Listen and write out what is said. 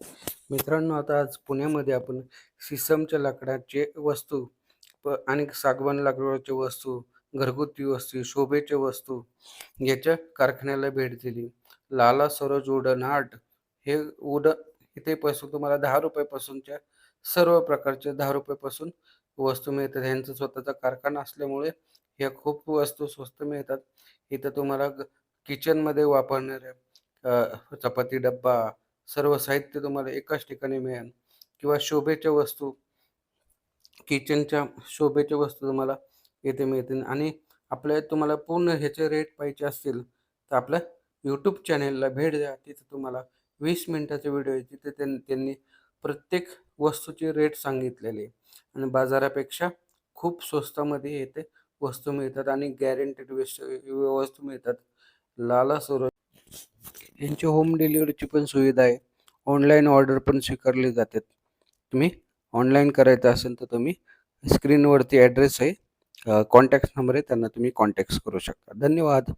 मित्रांनो आता आज पुण्यामध्ये आपण सिसमच्या लाकडाचे वस्तू प आणि सागवान लाकडाचे वस्तू घरगुती वस्तू शोभेच्या वस्तू याच्या कारखान्याला भेट दिली. लाला सरोज उडन आर्ट हे उड इथेपासून तुम्हाला दहा रुपयापासूनच्या सर्व प्रकारच्या दहा रुपयापासून वस्तू मिळतात. ह्यांचा स्वतःचा कारखाना असल्यामुळे ह्या खूप वस्तू स्वस्त मिळतात. इथं तुम्हाला किचनमध्ये वापरणाऱ्या चपाती डब्बा सर्व साहित्य तुम्हाला एकाच ठिकाणी मिळेल. किंवा शोभेच्या वस्तू किचनच्या शोभेच्या वस्तू तुम्हाला येथे मिळतील. आणि आपल्या तुम्हाला पूर्ण ह्याचे रेट पाहिजे असतील तर आपल्या यूट्यूब चॅनेलला भेट द्या. तिथे तुम्हाला वीस मिनटाचे व्हिडिओ आहे. तिथे त्यां त्यांनी प्रत्येक वस्तूचे रेट सांगितलेले आहे. आणि बाजारापेक्षा खूप स्वस्तामध्ये येथे वस्तू मिळतात आणि गॅरंटेड वस्तू मिळतात. लाला सरोज यांची होम डिलिव्हरीची पण सुविधा आहे. ऑनलाईन ऑर्डर पण स्वीकारली जातात. तुम्ही ऑनलाईन करायचं असेल तर तुम्ही स्क्रीनवरती ॲड्रेस आहे. कॉन्टॅक्ट नंबर आहे त्यांना तुम्ही कॉन्टॅक्ट करू शकता. धन्यवाद.